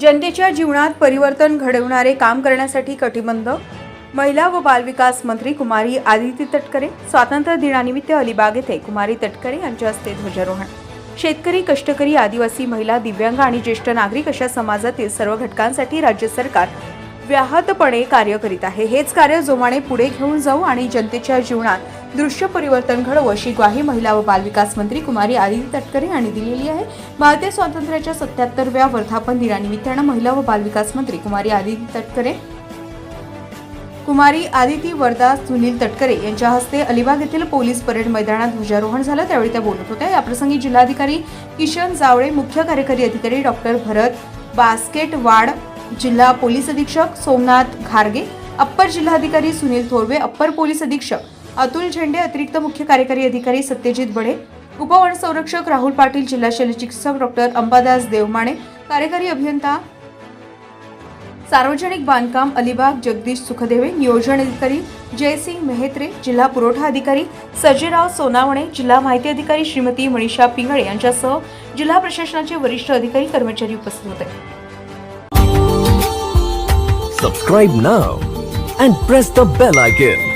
जनतेच्या जीवनात परिवर्तन घडवणारे काम करण्यासाठी कटिबंध. महिला व बालविकास मंत्री कुमारी आदिती तटकरे स्वातंत्र्य दिनानिमित्त अलिबाग येथे कुमारी तटकरे यांच्या हस्ते ध्वजारोहण. शेतकरी कष्टकरी आदिवासी महिला दिव्यांग आणि ज्येष्ठ नागरिक अशा समाजातील सर्व घटकांसाठी राज्य सरकार व्याहतपणे कार्य करीत आहे. हेच कार्य जोमाने पुढे घेऊन जाऊ आणि जनतेच्या जीवनात दृश्य परिवर्तन घडवू अशी ग्वाही महिला व बालविकास मंत्री कुमारी आदिती तटकरे यांनी दिलेली आहे. भारतीय स्वातंत्र्याच्या सत्याहत्तरव्या वर्धापन दिनानिमित्तानं महिला व बालविकास मंत्री कुमारी आदिती तटकरे कुमारी आदिती वर्धा सुनील तटकरे यांच्या हस्ते अलिबाग येथील पोलीस परेड मैदानात ध्वजारोहण झालं. त्यावेळी त्या बोलत होत्या. याप्रसंगी जिल्हाधिकारी किशन जावळे मुख्य कार्यकारी अधिकारी डॉक्टर भरत बास्केटवाड जिल्हा पोलीस अधीक्षक सोमनाथ घारगे अप्पर जिल्हाधिकारी सुनील थोरवे अप्पर पोलीस अधीक्षक अतुल झेंडे अतिरिक्त मुख्य कार्यकारी अधिकारी सत्यजित बडे उपवन संरक्षक राहुल पाटील जिल्हा शल्यचिकित्सक डॉक्टर अंबादास देवमाणे कार्यकारी अभियंता सार्वजनिक बांधकाम अलिबाग जगदीश सुखदेवे नियोजन अधिकारी जयसिंग मेहत्रे जिल्हा पुरवठा अधिकारी सजीराव सोनावणे जिल्हा माहिती अधिकारी श्रीमती मनीषा पिंगळे यांच्यासह जिल्हा प्रशासनाचे वरिष्ठ अधिकारी कर्मचारी उपस्थित होते subscribe now and press the bell icon.